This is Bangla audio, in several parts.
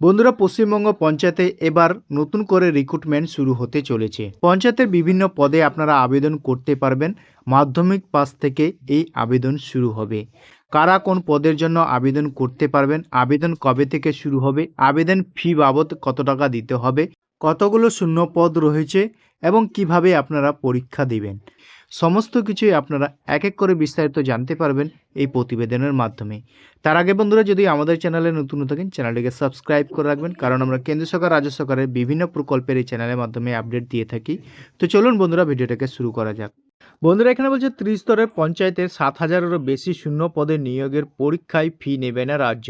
বন্ধুরা পশ্চিমবঙ্গ পঞ্চায়েতে এবার নতুন করে রিক্রুটমেন্ট শুরু হতে চলেছে। পঞ্চায়েতের বিভিন্ন পদে আপনারা আবেদন করতে পারবেন। মাধ্যমিক পাস থেকে এই আবেদন শুরু হবে। কারা কোন পদের জন্য আবেদন করতে পারবেন? আবেদন কবে থেকে শুরু হবে? আবেদন ফি বাবদ কত টাকা দিতে হবে? কতগুলো শূন্য পদ রয়েছে? এবং কীভাবে আপনারা পরীক্ষা দিবেন? সমস্ত কিছুই আপনারা এক এক করে বিস্তারিত জানতে পারবেন এই প্রতিবেদনের মাধ্যমে। তার আগে বন্ধুরা, যদি আমাদের চ্যানেলে নতুন থাকেন, চ্যানেলটিকে সাবস্ক্রাইব করে রাখবেন, কারণ আমরা কেন্দ্র সরকার, রাজ্য সরকারের বিভিন্ন প্রকল্পের এই চ্যানেলের মাধ্যমে আপডেট দিয়ে থাকি। তো চলুন বন্ধুরা, ভিডিওটাকে শুরু করা যাক। বন্ধুরা, এখানে বলছে ত্রিস্তরের পঞ্চায়েতের সাত হাজারেরও বেশি শূন্য পদে নিয়োগের পরীক্ষায় ফি নেবে না রাজ্য।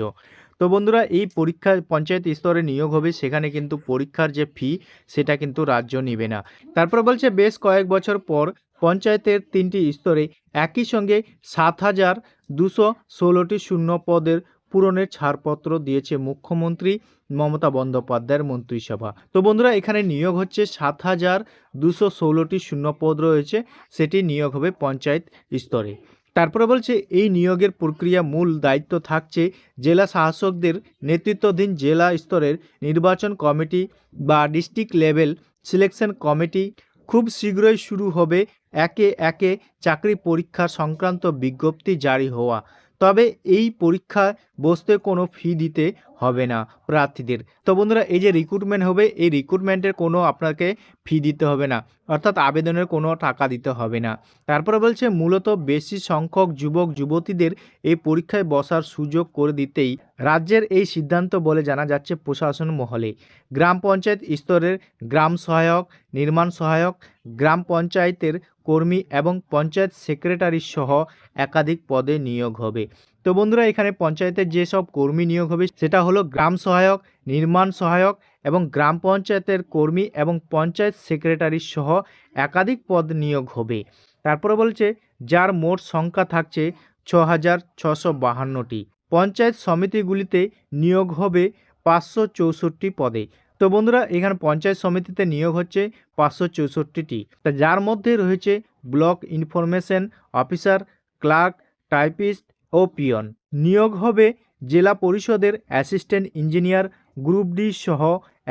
তো বন্ধুরা, এই পরীক্ষা পঞ্চায়েত স্তরে নিয়োগ হবে, সেখানে কিন্তু পরীক্ষার যে ফি, সেটা কিন্তু রাজ্য নেবে না। তারপর বলছে, বেশ কয়েক বছর পর পঞ্চায়েতের তিনটি স্তরে একই সঙ্গে সাত হাজার দুশো ষোলোটি শূন্য পদের পূরণের ছাড়পত্র দিয়েছে মুখ্যমন্ত্রী মমতা বন্দ্যোপাধ্যায়ের মন্ত্রিসভা। তো বন্ধুরা, এখানে নিয়োগ হচ্ছে সাত হাজার দুশো ষোলোটি শূন্য পদ রয়েছে, সেটি নিয়োগ হবে পঞ্চায়েত স্তরে। তারপরে বলছে, এই নিয়োগের প্রক্রিয়া মূল দায়িত্ব থাকছে জেলা শাসকদের নেতৃত্বাধীন জেলা স্তরের নির্বাচন কমিটি বা ডিস্ট্রিক্ট লেভেল সিলেকশন কমিটি খুব শীঘ্রই শুরু হবে একে একে চাকরি পরীক্ষা সংক্রান্ত বিজ্ঞপ্তি জারি হওয়া। তবে এই পরীক্ষায় বসতে কোনো ফি দিতে হবে না প্রার্থীদের। তো বন্ধুরা, এই যে রিক্রুটমেন্ট হবে, এই রিক্রুটমেন্টের কোনো আপনাকে ফি দিতে হবে না। অর্থাৎ আবেদনের কোনো টাকা দিতে হবে না। তারপরে বলছে, মূলত বেশি সংখ্যক যুবক, যুবতীদের এই পরীক্ষায় বসার সুযোগ করে দিতেই রাজ্যের এই সিদ্ধান্ত বলে জানা যাচ্ছে প্রশাসন মহলে। গ্রাম পঞ্চায়েত স্তরের গ্রাম সহায়ক, নির্মাণ সহায়ক, গ্রাম পঞ্চায়েতের কর্মী এবং পঞ্চায়েত সেক্রেটারি সহ একাধিক পদে নিয়োগ হবে। তো বন্ধুরা, এখানে পঞ্চায়েতের যেসব কর্মী নিয়োগ হবে, সেটা হলো গ্রাম সহায়ক, নির্মাণ সহায়ক এবং গ্রাম পঞ্চায়েতের কর্মী এবং পঞ্চায়েত সেক্রেটারি সহ একাধিক পদ নিয়োগ হবে। তারপরে বলছে, যার মোট সংখ্যা থাকছে ছ হাজার ছশো বাহান্নটি। পঞ্চায়েত সমিতিগুলিতে নিয়োগ হবে পাঁচশো চৌষট্টি পদে। তো বন্ধুরা, এখানে পঞ্চায়েত সমিতিতে নিয়োগ হচ্ছে পাঁচশো চৌষট্টিটি। তা যার মধ্যে রয়েছে block information officer, clerk, typist ও পিয়ন। নিয়োগ হবে জেলা পরিষদের অ্যাসিস্ট্যান্ট ইঞ্জিনিয়ার গ্রুপ ডি সহ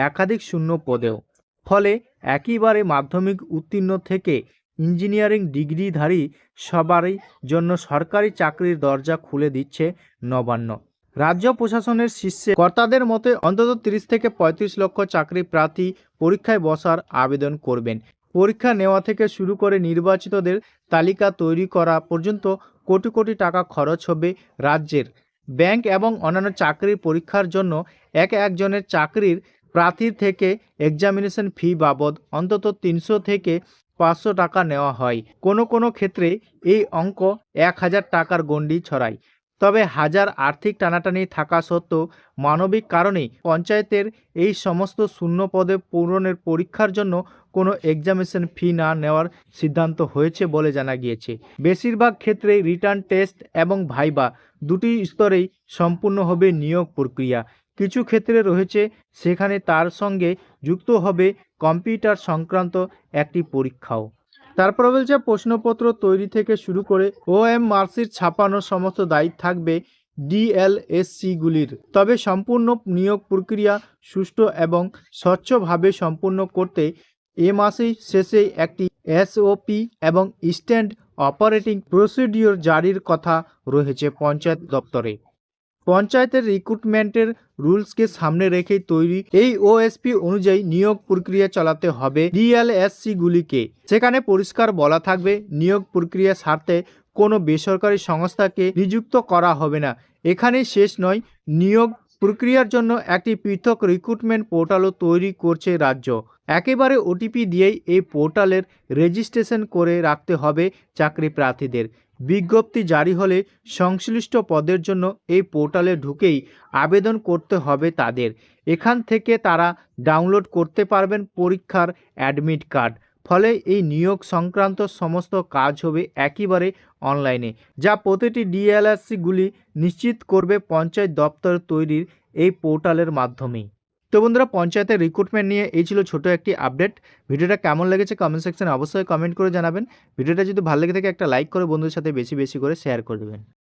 একাধিক শূন্য পদেও। ফলে একইবারে মাধ্যমিক উত্তীর্ণ থেকে ইঞ্জিনিয়ারিং ডিগ্রিধারী সবারই জন্য সরকারি চাকরির দরজা খুলে দিচ্ছে নবান্ন। রাজ্য প্রশাসনের শীর্ষে কর্তাদের মতে অন্তত তিরিশ থেকে পঁয়ত্রিশ লক্ষ চাকরি প্রার্থী পরীক্ষায় বসার আবেদন করবেন। পরীক্ষা নেওয়া থেকে শুরু করে নির্বাচিতদের তালিকা তৈরি করা পর্যন্ত কোটি কোটি টাকা খরচ হবে রাজ্যের। ব্যাংক এবং অন্যান্য চাকরির পরীক্ষার জন্য এক একজনের চাকরির প্রার্থীর থেকে এক্সামিনেশন ফি বাবদ অন্তত তিনশো থেকে পাঁচশো টাকা নেওয়া হয়। কোনো কোনো ক্ষেত্রে এই অঙ্ক এক হাজার টাকার গণ্ডি ছড়ায়। তবে হাজার আর্থিক টানাটানি থাকা সত্ত্বেও মানবিক কারণে পঞ্চায়েতের এই সমস্ত শূন্য পদে পূরণের পরীক্ষার জন্য কোনো এক্সামিনেশন ফি না নেওয়ার সিদ্ধান্ত হয়েছে বলে জানা গিয়েছে। বেশিরভাগ ক্ষেত্রেই রিটার্ন টেস্ট এবং ভাইবা দুটি স্তরেই সম্পূর্ণ হবে নিয়োগ প্রক্রিয়া। কিছু ক্ষেত্রে রয়েছে, সেখানে তার সঙ্গে যুক্ত হবে কম্পিউটার সংক্রান্ত একটি পরীক্ষাও। তারপর বলছে প্রশ্নপত্র তৈরি থেকে শুরু করে ও এম মার্কশিট ছাপানোর সমস্ত দায়িত্ব থাকবে ডিএলএসসিগুলির তবে সম্পূর্ণ নিয়োগ প্রক্রিয়া সুষ্ঠু এবং স্বচ্ছভাবে সম্পূর্ণ করতে এ মাসেই শেষে একটি এসওপি এবং স্ট্যান্ড অপারেটিং প্রসিডিওর জারির কথা রয়েছে পঞ্চায়েত দপ্তরে। পঞ্চায়েতের রিক্রুটমেন্টের রুলসকে সামনে রেখেই তৈরি এই ওএসপি অনুযায়ী নিয়োগ প্রক্রিয়া চালাতে হবে ডিএলএসসি গুলিকে। সেখানে পরিষ্কার বলা থাকবে, নিয়োগ প্রক্রিয়া স্বার্থে কোনো বেসরকারি সংস্থাকে নিযুক্ত করা হবে না। এখানেই শেষ নয়, নিয়োগ প্রক্রিয়ার জন্য একটি পৃথক রিক্রুটমেন্ট পোর্টালও তৈরি করছে রাজ্য। একেবারে ওটিপি দিয়েই এই পোর্টালের রেজিস্ট্রেশন করে রাখতে হবে চাকরি প্রার্থীদের। বিজ্ঞপ্তি জারি হলে সংশ্লিষ্ট পদের জন্য এই পোর্টালে ঢুকেই আবেদন করতে হবে তাদের। এখান থেকে তারা ডাউনলোড করতে পারবেন পরীক্ষার অ্যাডমিট কার্ড। ফলে এই নিয়োগ সংক্রান্ত সমস্ত কাজ হবে একেবারে অনলাইনে, যা প্রতিটি ডিএলআরসিগুলি নিশ্চিত করবে পঞ্চায়েত দপ্তর তৈরির এই পোর্টালের মাধ্যমেই। তো বন্ধুরা, পঞ্চায়েতের রিক্রুটমেন্ট নিয়ে এই ছিল ছোট একটি আপডেট ভিডিওটা কেমন লেগেছে কমেন্ট সেকশনে অবশ্যই কমেন্ট করে জানাবেন। ভিডিওটা যদি ভালো লেগে থাকে, একটা লাইক করে বন্ধুদের সাথে বেশি বেশি করে শেয়ার করে দেবেন।